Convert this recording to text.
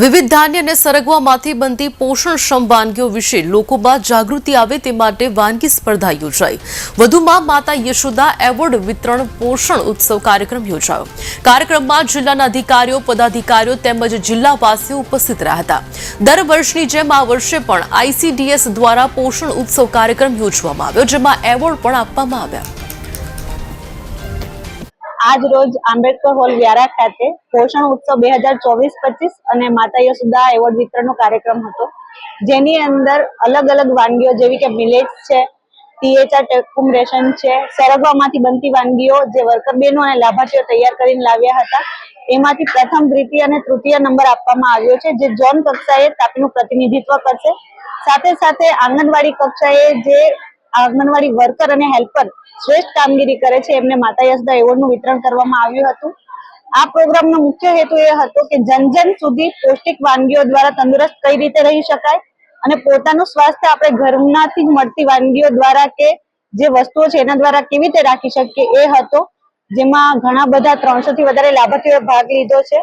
વિવિધ ધાન્ય અને સરગવામાંથી બનતી પોષણક્ષમ વાનગીઓ વિશે લોકોમાં જાગૃતિ આવે તે માટે વાનગી સ્પર્ધા યોજાઈ. વધુમાં માતા યશોદા એવોર્ડ વિતરણ પોષણ ઉત્સવ કાર્યક્રમ યોજાયો. કાર્યક્રમમાં જિલ્લાના અધિકારીઓ, પદાધિકારીઓ તેમજ જિલ્લાવાસીઓ ઉપસ્થિત રહ્યા હતા. દર વર્ષની જેમ આ વર્ષે પણ આઈસીડીએસ દ્વારા પોષણ ઉત્સવ કાર્યક્રમ યોજવામાં આવ્યો, જેમાં એવોર્ડ પણ આપવામાં આવ્યા. આજ રોજ આંબેડકર હોલ વ્યારા ખાતે પોષણ ઉત્સવ બે હજાર ચોવીસ, પચીસ અને માતા યશોદા એવોર્ડ વિતરણનો કાર્યક્રમ હતો. જેની અંદર અલગ અલગ વાનગીઓ જેવી કે મિલેટ્સ છે ટીએચઆર ટેકુમ રેશન છે, સરગવામાંથી બનતી વાનગીઓ જે વર્કર બહેનો અને લાભાર્થીઓ તૈયાર કરીને લાવ્યા હતા. એમાંથી પ્રથમ, દ્વિતીય અને તૃતીય નંબર આપવામાં આવ્યો છે, જે ઝોન કક્ષાએ તાપીનું પ્રતિનિધિત્વ કરશે. સાથે સાથે આંગણવાડી કક્ષાએ જે આંગણવાડી વર્કર અને હેલ્પર શ્રેષ્ઠ કામગીરી કરે છે. એમને માતા યશદા એવોર્ડનું વિતરણ કરવામાં આવ્યું હતું. આ પ્રોગ્રામનો મુખ્ય હેતુ એ હતો કે જન જન સુધી પૌષ્ટિક વાનગીઓ દ્વારા તંદુરસ્ત કઈ રીતે રહી શકાય અને પોતાનું સ્વાસ્થ્ય આપણે ઘરમાંથી મળતી વાનગીઓ દ્વારા કે જે વસ્તુઓ છે એના દ્વારા કેવી રીતે રાખી શકીએ એ હતો. જેમાં ઘણા બધા ત્રણસો થી વધારે લાભાર્થીઓએ ભાગ લીધો છે.